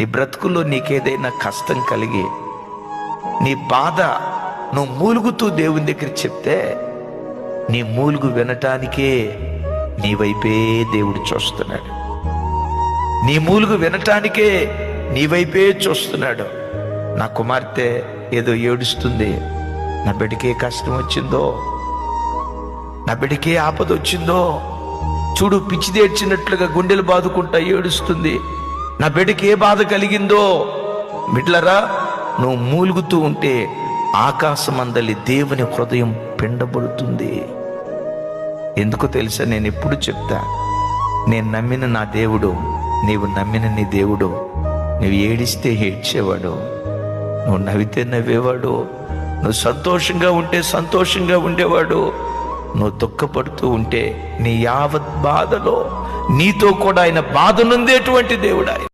నీ బ్రతుకుల్లో నీకేదైనా కష్టం కలిగి నీ బాధ నువ్వు మూలుగుతూ దేవుని దగ్గర చెప్తే నీ మూలుగు వినటానికే నీ వైపే దేవుడు చూస్తున్నాడు. నీ మూలుగు వినటానికే నీ వైపే చూస్తున్నాడు. నా కుమార్తె ఏదో ఏడుస్తుంది. నా బిడ్డకే కష్టం వచ్చిందో నా బిడ్డకే ఆపద వచ్చిందో చూడు పిచ్చిదేడ్చినట్లుగా గుండెలు బాదుకుంటా ఏడుస్తుంది. నా బిడ్డకి ఏ బాధ కలిగిందో బిడ్లరా నువ్వు మూలుగుతూ ఉంటే ఆకాశమందలి దేవుని హృదయం పిండబడుతుంది. ఎందుకు తెలుసా నేను ఎప్పుడు చెప్తా నేను నమ్మిన నా దేవుడు నీవు నమ్మిన నీ దేవుడు నువ్వు ఏడిస్తే ఏడ్చేవాడు నువ్వు నవ్వితే నవ్వేవాడు నువ్వు సంతోషంగా ఉంటే సంతోషంగా ఉండేవాడు నువ్వు దుఃఖపడుతూ ఉంటే నీ యావత్ బాధలో నీతో కూడా ఆయన బాధనుందేటువంటి దేవుడు ఆయన.